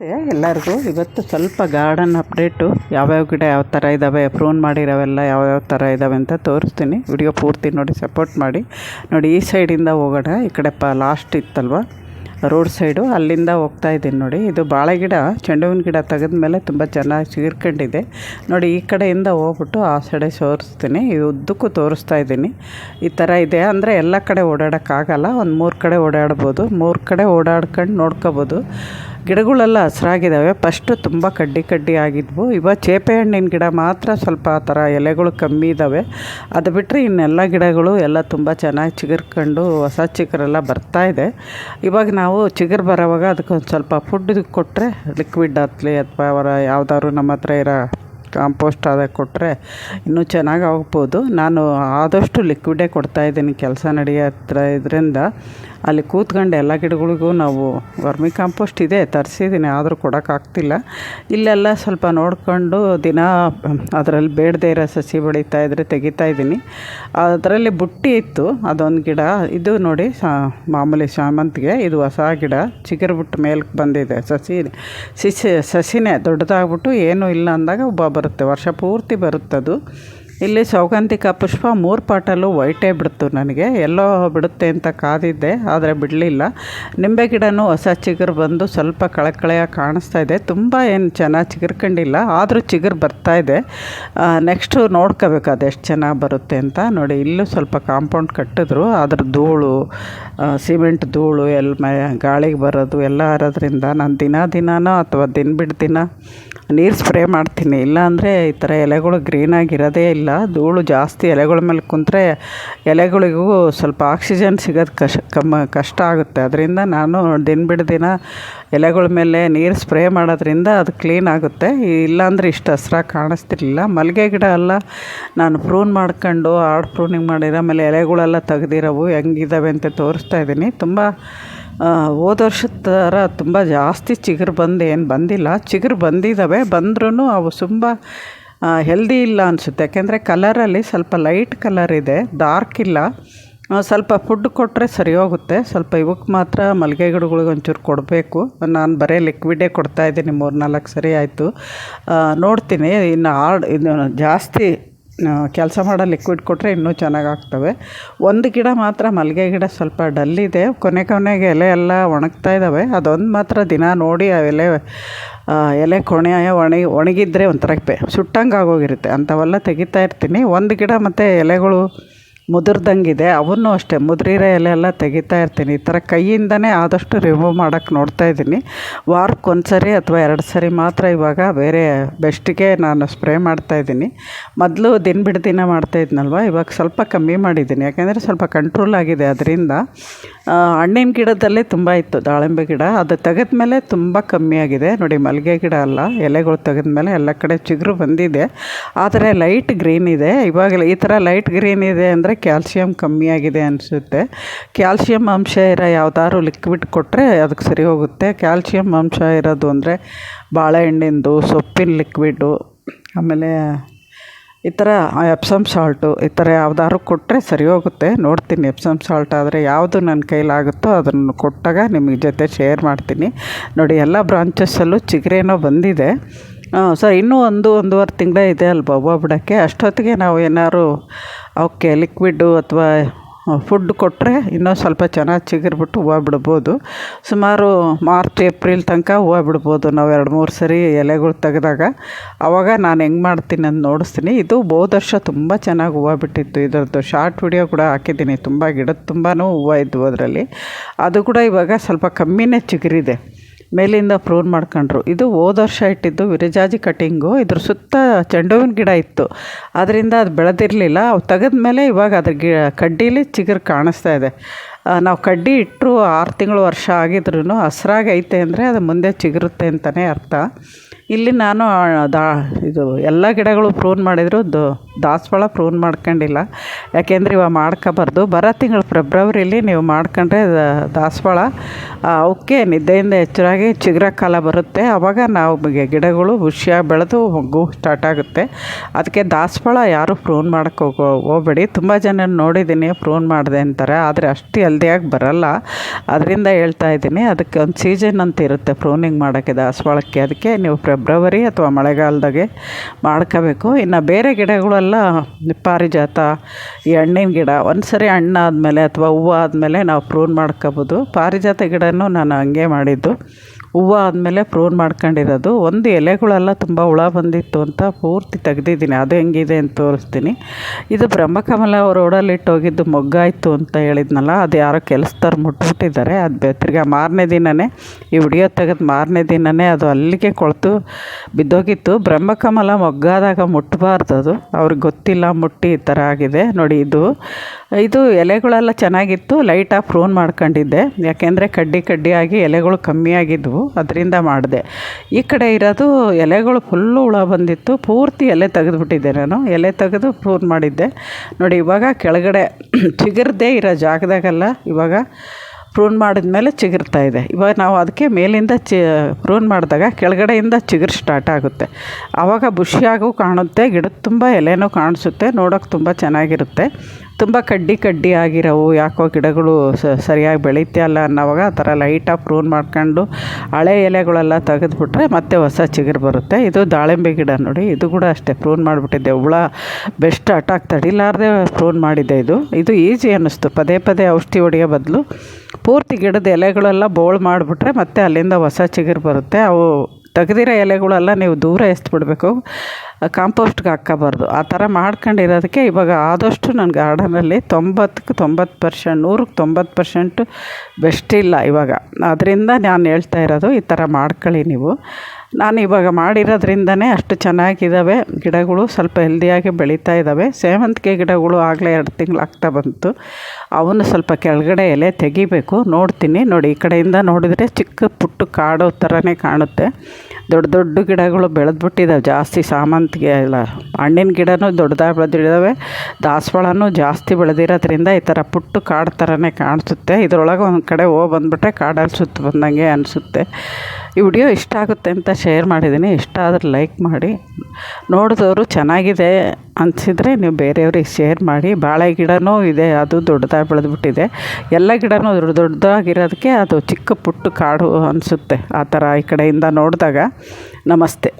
ನಮಸ್ತೆ ಎಲ್ಲರಿಗೂ ಇವತ್ತು ಸ್ವಲ್ಪ ಗಾರ್ಡನ್ ಅಪ್ಡೇಟು ಯಾವ್ಯಾವ ಗಿಡ ಯಾವ ಥರ ಇದ್ದಾವೆ ಪ್ರೂನ್ ಮಾಡಿರೋವೆಲ್ಲ ಯಾವ್ಯಾವ ಥರ ಇದ್ದಾವೆ ಅಂತ ತೋರಿಸ್ತೀನಿ. ವಿಡಿಯೋ ಪೂರ್ತಿ ನೋಡಿ ಸಪೋರ್ಟ್ ಮಾಡಿ. ನೋಡಿ, ಈ ಸೈಡಿಂದ ಹೋಗೋಣ. ಈ ಕಡೆ ಪ ಲಾಸ್ಟ್ ಇತ್ತಲ್ವ? ರೋಡ್ ಸೈಡು ಅಲ್ಲಿಂದ ಹೋಗ್ತಾ ಇದ್ದೀನಿ ನೋಡಿ. ಇದು ಬಾಳೆ ಗಿಡ ಚೆಂಡು ಹೂವಿನ ಗಿಡ ತೆಗೆದ್ಮೇಲೆ ತುಂಬ ಚೆನ್ನಾಗಿ ಸೀರ್ಕೊಂಡಿದೆ. ನೋಡಿ, ಈ ಕಡೆಯಿಂದ ಹೋಗ್ಬಿಟ್ಟು ಆ ಸೈಡೆ ತೋರಿಸ್ತೀನಿ. ಇದು ಉದ್ದಕ್ಕೂ ತೋರಿಸ್ತಾ ಇದ್ದೀನಿ. ಈ ಥರ ಇದೆ ಅಂದರೆ ಎಲ್ಲ ಕಡೆ ಓಡಾಡೋಕ್ಕಾಗಲ್ಲ. ಒಂದು ಮೂರು ಕಡೆ ಓಡಾಡ್ಬೋದು. ಮೂರು ಕಡೆ ಓಡಾಡ್ಕೊಂಡು ನೋಡ್ಕೋಬೋದು. ಗಿಡಗಳೆಲ್ಲ ಹಸ್ರಾಗಿದ್ದಾವೆ. ಫಸ್ಟು ತುಂಬ ಕಡ್ಡಿ ಕಡ್ಡಿ ಆಗಿದ್ವು. ಇವಾಗ ಚೇಪೆ ಹಣ್ಣಿನ ಗಿಡ ಮಾತ್ರ ಸ್ವಲ್ಪ ಆ ಥರ ಎಲೆಗಳು ಕಮ್ಮಿ ಇದ್ದಾವೆ. ಅದು ಬಿಟ್ಟರೆ ಇನ್ನೆಲ್ಲ ಗಿಡಗಳು ಎಲ್ಲ ತುಂಬ ಚೆನ್ನಾಗಿ ಚಿಗುರ್ಕೊಂಡು ಹೊಸ ಚಿಗುರೆಲ್ಲ ಇದೆ. ಇವಾಗ ನಾವು ಚಿಗುರು ಬರೋವಾಗ ಅದಕ್ಕೊಂದು ಸ್ವಲ್ಪ ಫುಡ್ ಕೊಟ್ಟರೆ ಲಿಕ್ವಿಡ್ ಹತ್ಲಿ ಅಥವಾ ಅವರ ಯಾವ್ದಾದ್ರು ನಮ್ಮ ಹತ್ರ ಇರೋ ಕಾಂಪೋಸ್ಟ್ ಆದಾಗ ಕೊಟ್ಟರೆ ಇನ್ನೂ ಚೆನ್ನಾಗಿ ಆಗ್ಬೋದು. ನಾನು ಆದಷ್ಟು ಲಿಕ್ವಿಡೇ ಕೊಡ್ತಾಯಿದ್ದೀನಿ ಕೆಲಸ ನಡೆಯೋ ಹತ್ರ ಇದರಿಂದ ಅಲ್ಲಿ ಕೂತ್ಕೊಂಡು ಎಲ್ಲ ಗಿಡಗಳಿಗೂ ನಾವು ವರ್ಮಿ ಕಾಂಪೋಸ್ಟ್ ಇದೆ, ತರಿಸಿದ್ದೀನಿ, ಆದರೂ ಕೊಡೋಕ್ಕಾಗ್ತಿಲ್ಲ ಇಲ್ಲೆಲ್ಲ ಸ್ವಲ್ಪ ನೋಡಿಕೊಂಡು ದಿನ ಅದರಲ್ಲಿ ಬೇಡದೇ ಇರೋ ಸಸಿ ಬೆಳೀತಾ ಇದ್ದರೆ ತೆಗಿತಾ ಇದ್ದೀನಿ. ಅದರಲ್ಲಿ ಬುಟ್ಟಿ ಇತ್ತು, ಅದೊಂದು ಗಿಡ. ಇದು ನೋಡಿ ಸಾ, ಮಾಮೂಲಿ ಶಾಮಂತಿಗೆ ಇದು ಹೊಸ ಗಿಡ. ಚಿಗುರು ಬಿಟ್ಟು ಮೇಲಕ್ಕೆ ಬಂದಿದೆ, ಸಸಿ ಸಸಿ, ಸಸಿನೇ ದೊಡ್ಡದಾಗ್ಬಿಟ್ಟು ಏನೂ ಇಲ್ಲ ಅಂದಾಗ ಒಬ್ಬ ಬರುತ್ತೆ, ವರ್ಷ ಪೂರ್ತಿ ಬರುತ್ತದು. ಇಲ್ಲಿ ಸೌಗಂಧಿಕ ಪುಷ್ಪ ಮೂರು ಪಾಟಲ್ಲೂ ವೈಟೇ ಬಿಡ್ತು ನನಗೆ. ಎಲ್ಲೋ ಬಿಡುತ್ತೆ ಅಂತ ಕಾದಿದ್ದೆ, ಆದರೆ ಬಿಡಲಿಲ್ಲ. ನಿಂಬೆ ಗಿಡನೂ ಹೊಸ ಚಿಗುರು ಬಂದು ಸ್ವಲ್ಪ ಕಳಕಳೆಯಾಗಿ ಕಾಣಿಸ್ತಾ ಇದೆ. ತುಂಬ ಏನು ಚೆನ್ನಾಗಿ ಚಿಗುರ್ಕೊಂಡಿಲ್ಲ, ಆದರೂ ಚಿಗುರು ಬರ್ತಾ ಇದೆ. ನೆಕ್ಸ್ಟು ನೋಡ್ಕೋಬೇಕು ಅದು ಎಷ್ಟು ಚೆನ್ನಾಗಿ ಬರುತ್ತೆ ಅಂತ. ನೋಡಿ, ಇಲ್ಲೂ ಸ್ವಲ್ಪ ಕಾಂಪೌಂಡ್ ಕಟ್ಟಿದ್ರು. ಅದ್ರ ಧೂಳು ಸಿಮೆಂಟ್ ಧೂಳು, ಎಲ್ಲ ಗಾಳಿಗೆ ಬರೋದು ಎಲ್ಲ ಇರೋದ್ರಿಂದ ನಾನು ದಿನ ದಿನಾನೋ ಅಥವಾ ದಿನ ಬಿಟ್ಟು ದಿನ ನೀರು ಸ್ಪ್ರೇ ಮಾಡ್ತೀನಿ. ಇಲ್ಲಾಂದರೆ ಈ ಥರ ಎಲೆಗಳು ಗ್ರೀನಾಗಿರೋದೇ ಇಲ್ಲ. ಧೂಳು ಜಾಸ್ತಿ ಎಲೆಗಳ ಮೇಲೆ ಕುಂತರೆ ಎಲೆಗಳಿಗೂ ಸ್ವಲ್ಪ ಆಕ್ಸಿಜನ್ ಸಿಗೋದು ಕಷ್ಟ ಕಮ್ಮ ಕಷ್ಟ ಆಗುತ್ತೆ. ಅದರಿಂದ ನಾನು ದಿನ ಬಿಡದಿನ ದಿನ ಎಲೆಗಳ ಮೇಲೆ ನೀರು ಸ್ಪ್ರೇ ಮಾಡೋದ್ರಿಂದ ಅದು ಕ್ಲೀನ್ ಆಗುತ್ತೆ. ಇಲ್ಲಾಂದರೆ ಇಷ್ಟು ಹಸ್ರಾಗಿ ಕಾಣಿಸ್ತಿರ್ಲಿಲ್ಲ. ಮಲ್ಲಿಗೆ ಗಿಡ ಎಲ್ಲ ನಾನು ಪ್ರೂನ್ ಮಾಡ್ಕೊಂಡು ಆರ್ಡ್ ಪ್ರೂನಿಂಗ್ ಮಾಡಿರೋ ಆಮೇಲೆ ಎಲೆಗಳೆಲ್ಲ ತೆಗ್ದಿರೋವು ಹೆಂಗಿದ್ದಾವೆ ಅಂತ ತೋರಿಸ್ತಾ ಇದ್ದೀನಿ. ತುಂಬ ಹೋದ ವರ್ಷದ ಥರ ತುಂಬ ಜಾಸ್ತಿ ಚಿಗುರು ಬಂದು ಏನು ಬಂದಿಲ್ಲ. ಚಿಗುರು ಬಂದಿದ್ದಾವೆ ಬಂದ್ರೂ ಅವು ತುಂಬ ಹೆಲ್ದಿ ಇಲ್ಲ ಅನಿಸುತ್ತೆ. ಯಾಕೆಂದರೆ ಕಲರಲ್ಲಿ ಸ್ವಲ್ಪ ಲೈಟ್ ಕಲರ್ ಇದೆ ಡಾರ್ಕ್ ಇಲ್ಲ. ಸ್ವಲ್ಪ ಫುಡ್ ಕೊಟ್ಟರೆ ಸರಿ ಹೋಗುತ್ತೆ. ಸ್ವಲ್ಪ ಇವಕ್ಕೆ ಮಾತ್ರ ಮಲ್ಲಿಗೆ ಗಿಡಗಳಿಗೆ ಒಂಚೂರು ಕೊಡಬೇಕು. ನಾನು ಬರೀ ಲಿಕ್ವಿಡೇ ಕೊಡ್ತಾಯಿದ್ದೀನಿ ಮೂರು ನಾಲ್ಕು ಸರಿ ಆಯಿತು. ನೋಡ್ತೀನಿ. ಇನ್ನು ಆರ್ಡ್ ಇದು ಜಾಸ್ತಿ ಕೆಲಸ ಮಾಡೋ ಲಿಕ್ವಿಡ್ ಕೊಟ್ಟರೆ ಇನ್ನೂ ಚೆನ್ನಾಗಾಗ್ತವೆ. ಒಂದು ಗಿಡ ಮಾತ್ರ, ಮಲ್ಲಿಗೆ ಗಿಡ ಸ್ವಲ್ಪ ಡಲ್ಲಿದೆ. ಕೊನೆ ಕೊನೆಗೆ ಎಲೆ ಎಲ್ಲ ಒಣಗ್ತಾ ಇದ್ದಾವೆ ಅದೊಂದು ಮಾತ್ರ ದಿನ ನೋಡಿ ಆ ಎಲೆ ಎಲೆ ಕೊನೆ ಒಣಗಿ, ಒಣಗಿದ್ರೆ ಒಂಥರ ಪೆ ಸುಟ್ಟಂಗೆ ಆಗೋಗಿರುತ್ತೆ ಅಂಥವೆಲ್ಲ ತೆಗಿತಾ ಇರ್ತೀನಿ. ಒಂದು ಗಿಡ ಮತ್ತು ಎಲೆಗಳು ಮುದುರ್ದಂಗಿದೆ. ಅವನ್ನೂ ಅಷ್ಟೇ. ಮುದುರಿರೋ ಎಲೆ ಎಲ್ಲ ತೆಗಿತಾ ಇರ್ತೀನಿ. ಈ ಥರ ಕೈಯಿಂದನೇ ಆದಷ್ಟು ರಿಮೂವ್ ಮಾಡೋಕ್ಕೆ ನೋಡ್ತಾ ಇದ್ದೀನಿ. ವಾರಕ್ಕೆ ಒಂದು ಸರಿ ಅಥವಾ ಎರಡು ಸರಿ ಮಾತ್ರ ಇವಾಗ ಬೇರೆ ಬೆಸ್ಟಿಗೆ ನಾನು ಸ್ಪ್ರೇ ಮಾಡ್ತಾ ಇದ್ದೀನಿ. ಮೊದಲು ದಿನ ಬಿಡು ದಿನ ಮಾಡ್ತಾಯಿದ್ನಲ್ವ ಇವಾಗ ಸ್ವಲ್ಪ ಕಮ್ಮಿ ಮಾಡಿದ್ದೀನಿ. ಯಾಕೆಂದರೆ ಸ್ವಲ್ಪ ಕಂಟ್ರೋಲ್ ಆಗಿದೆ. ಅದರಿಂದ ಹಣ್ಣಿನ ಗಿಡದಲ್ಲೇ ತುಂಬ ಇತ್ತು ದಾಳಿಂಬೆ ಗಿಡ. ಅದು ತೆಗೆದ ಮೇಲೆ ತುಂಬ ಕಮ್ಮಿ ಆಗಿದೆ. ನೋಡಿ ಮಲ್ಲಿಗೆ ಗಿಡ ಅಲ್ಲ. ಎಲೆಗಳು ತೆಗೆದ ಮೇಲೆ ಎಲ್ಲ ಕಡೆ ಚಿಗುರು ಬಂದಿದೆ. ಆದರೆ ಲೈಟ್ ಗ್ರೀನ್ ಇದೆ. ಇವಾಗ ಈ ಥರ ಲೈಟ್ ಗ್ರೀನ್ ಇದೆ ಅಂದರೆ ಕ್ಯಾಲ್ಸಿಯಂ ಕಮ್ಮಿಯಾಗಿದೆ ಅನಿಸುತ್ತೆ. ಕ್ಯಾಲ್ಸಿಯಂ ಅಂಶ ಇರೋ ಯಾವುದಾದ್ರು ಲಿಕ್ವಿಡ್ ಕೊಟ್ಟರೆ ಅದಕ್ಕೆ ಸರಿ ಹೋಗುತ್ತೆ. ಕ್ಯಾಲ್ಸಿಯಂ ಅಂಶ ಇರೋದು ಅಂದರೆ ಬಾಳೆಹಣ್ಣಿಂದು ಸೊಪ್ಪಿನ ಲಿಕ್ವಿಡು ಆಮೇಲೆ ಈ ಥರ ಎಪ್ಸಮ್ ಸಾಲ್ಟು ಈ ಥರ ಯಾವ್ದಾದ್ರು ಕೊಟ್ಟರೆ ಸರಿ ಹೋಗುತ್ತೆ. ನೋಡ್ತೀನಿ ಎಪ್ಸಮ್ ಸಾಲ್ಟ್ ಆದರೆ ಯಾವುದು ನನ್ನ ಕೈಲಾಗುತ್ತೋ ಅದನ್ನು ಕೊಟ್ಟಾಗ ನಿಮಗೆ ಜೊತೆ ಶೇರ್ ಮಾಡ್ತೀನಿ. ನೋಡಿ, ಎಲ್ಲ ಬ್ರಾಂಚಸ್ಸಲ್ಲೂ ಚಿಗರೇನೋ ಬಂದಿದೆ. ಸೊ ಇನ್ನೂ ಒಂದು ಒಂದೂವರೆ ತಿಂಗಳ ಇದೆ ಅಲ್ವ ಹೂವು ಬಿಡೋಕ್ಕೆ ಅಷ್ಟೊತ್ತಿಗೆ ನಾವು ಏನಾದ್ರು ಅವಕ್ಕೆ ಲಿಕ್ವಿಡ್ಡು ಅಥವಾ ಫುಡ್ ಕೊಟ್ಟರೆ ಇನ್ನೂ ಸ್ವಲ್ಪ ಚೆನ್ನಾಗಿ ಚಿಗುರ್ಬಿಟ್ಟು ಹೂವು ಬಿಡ್ಬೋದು. ಸುಮಾರು ಮಾರ್ಚ್, ಏಪ್ರಿಲ್ ತನಕ ಹೂವು ಬಿಡ್ಬೋದು ನಾವು ಎರಡು ಮೂರು ಸರಿ ಎಲೆಗಳು ತೆಗೆದಾಗ. ಆವಾಗ ನಾನು ಹೆಂಗೆ ಮಾಡ್ತೀನಿ ಅಂತ ನೋಡಿಸ್ತೀನಿ. ಇದು ಹೋದ ವರ್ಷ ತುಂಬ ಚೆನ್ನಾಗಿ ಹೂವು ಬಿಟ್ಟಿತ್ತು. ಇದರದ್ದು ಶಾರ್ಟ್ ವಿಡಿಯೋ ಕೂಡ ಹಾಕಿದ್ದೀನಿ. ತುಂಬ ಗಿಡದ ತುಂಬಾ ಹೂವು ಇದ್ದವು ಅದರಲ್ಲಿ. ಅದು ಕೂಡ ಇವಾಗ ಸ್ವಲ್ಪ ಕಮ್ಮಿನೇ ಚಿಗುರಿದೆ. ಮೇಲಿಂದ ಪ್ರೂನ್ ಮಾಡ್ಕೊಂಡ್ರು. ಇದು ಹೋದ ವರ್ಷ ಇಟ್ಟಿದ್ದು ವಿರಜಾಜಿ ಕಟ್ಟಿಂಗು ಇದ್ರ ಸುತ್ತ ಚೆಂಡು ಹೂವಿನ ಗಿಡ ಇತ್ತು. ಅದರಿಂದ ಅದು ಬೆಳೆದಿರಲಿಲ್ಲ. ಅವು ತೆಗೆದ್ಮೇಲೆ ಇವಾಗ ಅದ್ರ ಗಿ, ಕಡ್ಡೀಲಿ ಚಿಗುರು ಕಾಣಿಸ್ತಾ ಇದೆ. ನಾವು ಕಡ್ಡಿ ಇಟ್ಟರು ಆರು ತಿಂಗಳು ವರ್ಷ ಆಗಿದ್ರೂ ಹಸ್ರಾಗೈತೆ ಅಂದರೆ ಅದು ಮುಂದೆ ಚಿಗುರುತ್ತೆ ಅಂತಲೇ ಅರ್ಥ. ಇಲ್ಲಿ ನಾನು ದಾ, ಇದು ಎಲ್ಲ ಗಿಡಗಳು ಪ್ರೂನ್ ಮಾಡಿದರೂ. ದ, ದಾಸವಾಳ ಪ್ರೂನ್ ಮಾಡ್ಕೊಂಡಿಲ್ಲ. ಯಾಕೆಂದರೆ ಇವಾಗ ಮಾಡ್ಕೋಬಾರ್ದು. ಬರೋ ತಿಂಗಳು ಫೆಬ್ರವರಿಲಿ ನೀವು ಮಾಡ್ಕೊಂಡ್ರೆ ದಾಸವಾಳ ಅವಕ್ಕೆ ನಿದ್ದೆಯಿಂದ ಎಚ್ಚರಾಗಿ ಚಿಗುರೋ ಕಾಲ ಬರುತ್ತೆ. ಆವಾಗ ನಾವು ಗಿಡಗಳು ಹುಷಿಯಾಗಿ ಬೆಳೆದು ಮೊಗ್ಗು ಸ್ಟಾರ್ಟ್ ಆಗುತ್ತೆ. ಅದಕ್ಕೆ ದಾಸವಾಳ ಯಾರೂ ಪ್ರೂನ್ ಮಾಡಕ್ಕೆ ಹೋಗೋ, ಹೋಗಬೇಡಿ. ತುಂಬ ಜನ ನೋಡಿದ್ದೀನಿ ಪ್ರೂನ್ ಮಾಡಿದೆ ಅಂತಾರೆ. ಆದರೆ ಅಷ್ಟು ಹೆಲ್ದಿಯಾಗಿ ಬರಲ್ಲ. ಅದರಿಂದ ಹೇಳ್ತಾ ಇದ್ದೀನಿ. ಅದಕ್ಕೆ ಒಂದು ಸೀಸನ್ ಅಂತ ಇರುತ್ತೆ ಪ್ರೂನಿಂಗ್ ಮಾಡೋಕ್ಕೆ, ದಾಸವಾಳಕ್ಕೆ. ಅದಕ್ಕೆ ನೀವು ಫೆಬ್ರವರಿ ಅಥವಾ ಮಳೆಗಾಲದಾಗೆ ಮಾಡ್ಕೋಬೇಕು. ಇನ್ನು ಬೇರೆ ಗಿಡಗಳೆಲ್ಲ ಪಾರಿಜಾತ, ಈ ಹಣ್ಣಿನ ಗಿಡ ಒಂದು ಸರಿ ಹಣ್ಣಾದಮೇಲೆ ಅಥವಾ ಹೂವು ಆದಮೇಲೆ ನಾವು ಪ್ರೂನ್ ಮಾಡ್ಕೋಬೋದು. ಪಾರಿಜಾತ ಗಿಡನೂ ನಾನು ಹಂಗೆ ಮಾಡಿದ್ದು. ಹೂವು ಆದಮೇಲೆ ಪ್ರೂನ್ ಮಾಡ್ಕೊಂಡಿರೋದು. ಒಂದು ಎಲೆಗಳೆಲ್ಲ ತುಂಬ ಹುಳ ಬಂದಿತ್ತು ಅಂತ ಪೂರ್ತಿ ತೆಗ್ದಿದ್ದೀನಿ. ಅದು ಹೆಂಗಿದೆ ಅಂತ ತೋರಿಸ್ತೀನಿ. ಇದು ಬ್ರಹ್ಮಕಮಲ ರೋಡಲ್ಲಿ ಇಟ್ಟೋಗಿದ್ದು ಮೊಗ್ಗಾಯಿತು ಅಂತ ಹೇಳಿದ್ನಲ್ಲ, ಅದು ಯಾರೋ ಕೆಲಸದವ್ರು ಮುಟ್ಬಿಟ್ಟಿದ್ದಾರೆ. ಅದು ತಿರ್ಗಾ ಮಾರನೇ ದಿನವೇ ಈ ಹುಡಿಯೋ ತೆಗೆದು ಮಾರನೇ ದಿನವೇ ಅದು ಅಲ್ಲಿಗೆ ಕೊಳ್ತು, ಬಿದ್ದೋಗಿತ್ತು. ಬ್ರಹ್ಮಕಮಲ ಮೊಗ್ಗಾದಾಗ ಮುಟ್ಟಬಾರ್ದು ಅದು. ಅವ್ರಿಗೆ ಗೊತ್ತಿಲ್ಲ ಮುಟ್ಟಿ ಈ ಥರ ಆಗಿದೆ. ನೋಡಿ ಇದು. ಇದು ಎಲೆಗಳೆಲ್ಲ ಚೆನ್ನಾಗಿತ್ತು, ಲೈಟಾಗಿ ಪ್ರೂನ್ ಮಾಡ್ಕೊಂಡಿದ್ದೆ. ಯಾಕೆಂದರೆ ಕಡ್ಡಿ ಕಡ್ಡಿಯಾಗಿ ಎಲೆಗಳು ಕಮ್ಮಿ ಆಗಿದ್ವು ಅದರಿಂದ ಮಾಡಿದೆ. ಈ ಕಡೆ ಇರೋದು ಎಲೆಗಳು ಫುಲ್ಲು ಹುಳ ಬಂದಿತ್ತು. ಪೂರ್ತಿ ಎಲೆ ತೆಗೆದುಬಿಟ್ಟಿದ್ದೆ ನಾನು. ಎಲೆ ತೆಗೆದು ಪ್ರೂನ್ ಮಾಡಿದ್ದೆ. ನೋಡಿ, ಇವಾಗ ಕೆಳಗಡೆ ಚಿಗುರದೇ ಇರೋ ಜಾಗದಾಗೆಲ್ಲ ಇವಾಗ ಪ್ರೂನ್ ಮಾಡಿದ್ಮೇಲೆ ಚಿಗುರ್ತಾ ಇದೆ. ಇವಾಗ ನಾವು ಅದಕ್ಕೆ ಮೇಲಿಂದ ಚಿ ಪ್ರೂನ್ ಮಾಡಿದಾಗ ಕೆಳಗಡೆಯಿಂದ ಚಿಗುರು ಸ್ಟಾರ್ಟ್ ಆಗುತ್ತೆ. ಆವಾಗ ಬುಷಿಯಾಗೂ ಕಾಣುತ್ತೆ, ಗಿಡದ ತುಂಬ ಎಲೆನೂ ಕಾಣಿಸುತ್ತೆ, ನೋಡೋಕೆ ತುಂಬ ಚೆನ್ನಾಗಿರುತ್ತೆ. ತುಂಬ ಕಡ್ಡಿ ಕಡ್ಡಿ ಆಗಿರೋವು, ಯಾಕೋ ಗಿಡಗಳು ಸರಿಯಾಗಿ ಬೆಳೀತಿಯಲ್ಲ ಅನ್ನೋವಾಗ ಆ ಥರ ಲೈಟಾಗಿ ಪ್ರೂನ್ ಮಾಡ್ಕೊಂಡು ಹಳೆ ಎಲೆಗಳೆಲ್ಲ ತೆಗೆದುಬಿಟ್ರೆ ಮತ್ತೆ ಹೊಸ ಚಿಗುರು ಬರುತ್ತೆ. ಇದು ದಾಳಿಂಬೆ ಗಿಡ ನೋಡಿ, ಇದು ಕೂಡ ಅಷ್ಟೇ ಪ್ರೂನ್ ಮಾಡಿಬಿಟ್ಟಿದ್ದೆ ಹುಳ ಬೆಸ್ಟ್ ಅಟ್ಯಾಕ್ ತಡಿಲಾರದೆ ಪ್ರೂನ್ ಮಾಡಿದ್ದೆ ಇದು. ಇದು ಈಸಿ ಅನ್ನಿಸ್ತು. ಪದೇ ಪದೇ ಔಷಧಿ ಹೊಡೆಯೋ ಬದಲು ಪೂರ್ತಿ ಗಿಡದ ಎಲೆಗಳೆಲ್ಲ ಬೋಳು ಮಾಡಿಬಿಟ್ರೆ ಮತ್ತೆ ಅಲ್ಲಿಂದ ಹೊಸ ಚಿಗುರು ಬರುತ್ತೆ. ಅವು ತೆಗ್ದಿರೋ ಎಲೆಗಳೆಲ್ಲ ನೀವು ದೂರ ಎಸ್ಬಿಡ್ಬೇಕು ಕಾಂಪೋಸ್ಟ್ಗೆ ಹಾಕ್ಕೋಬಾರ್ದು. ಆ ಥರ ಮಾಡ್ಕೊಂಡಿರೋದಕ್ಕೆ ಇವಾಗ ಆದಷ್ಟು ನನ್ನ ಗಾರ್ಡನಲ್ಲಿ ತೊಂಬತ್ತಕ್ಕೆ ತೊಂಬತ್ತು ಪರ್ಸೆಂಟ್, ನೂರಕ್ಕೆ ತೊಂಬತ್ತು ಪರ್ಸೆಂಟು ಬೆಸ್ಟ್ ಇಲ್ಲ ಇವಾಗ. ಅದರಿಂದ ನಾನು ಹೇಳ್ತಾ ಇರೋದು ಈ ಥರ ಮಾಡ್ಕೊಳ್ಳಿ ನೀವು. ನಾನು ಇವಾಗ ಮಾಡಿರೋದ್ರಿಂದನೇ ಅಷ್ಟು ಚೆನ್ನಾಗಿದ್ದಾವೆ ಗಿಡಗಳು ಸ್ವಲ್ಪ ಹೆಲ್ದಿಯಾಗಿ ಬೆಳೀತಾ ಇದ್ದಾವೆ ಸೇವಂತಿಗೆ ಗಿಡಗಳು ಆಗಲೇ ಎರಡು ತಿಂಗಳು ಆಗ್ತಾ ಬಂತು. ಅವನ್ನು ಸ್ವಲ್ಪ ಕೆಳಗಡೆ ಎಲೆ ತೆಗಿಬೇಕು. ನೋಡ್ತೀನಿ. ನೋಡಿ, ಈ ಕಡೆಯಿಂದ ನೋಡಿದರೆ ಚಿಕ್ಕ ಪುಟ್ಟ ಕಾಡು ಥರನೇ ಕಾಣುತ್ತೆ. ದೊಡ್ಡ ದೊಡ್ಡ ಗಿಡಗಳು ಬೆಳೆದ್ಬಿಟ್ಟಿದ್ದಾವೆ ಜಾಸ್ತಿ ಸಾಮಂತಿಗೆ ಎಲ್ಲ ಹಣ್ಣಿನ ಗಿಡನೂ ದೊಡ್ಡದಾಗಿ ಬೆಳೆದಿದ್ದಾವೆ. ದಾಸವಾಳನೂ ಜಾಸ್ತಿ ಬೆಳೆದಿರೋದ್ರಿಂದ ಈ ಥರ ಪುಟ್ಟು ಕಾಡು ಥರನೇ ಕಾಣಿಸುತ್ತೆ. ಇದರೊಳಗೆ ಒಂದು ಕಡೆ ಹೋಗಿ ಬಂದುಬಿಟ್ರೆ ಕಾಡಲ್ಲಿ ಸುತ್ತ ಬಂದಂಗೆ ಅನಿಸುತ್ತೆ. ಈ ವಿಡಿಯೋ ಇಷ್ಟ ಆಗುತ್ತೆ ಅಂತ ಶೇರ್ ಮಾಡಿದ್ದೀನಿ. ಇಷ್ಟ ಆದರೆ ಲೈಕ್ ಮಾಡಿ. ನೋಡಿದವರು ಚೆನ್ನಾಗಿದೆ ಅನಿಸಿದರೆ ನೀವು ಬೇರೆಯವ್ರಿಗೆ ಶೇರ್ ಮಾಡಿ. ಬಾಳೆ ಗಿಡನೂ ಇದೆ, ಅದು ದೊಡ್ಡದಾಗಿ ಬೆಳೆದ್ಬಿಟ್ಟಿದೆ. ಎಲ್ಲ ಗಿಡನೂ ದೊಡ್ಡ ದೊಡ್ಡದಾಗಿರೋದಕ್ಕೆ ಅದು ಚಿಕ್ಕ ಪುಟ್ಟ ಕಾಡು ಅನಿಸುತ್ತೆ. ಆ ಥರ ಈ ಕಡೆಯಿಂದ ನೋಡಿದಾಗ ನಮಸ್ತೆ.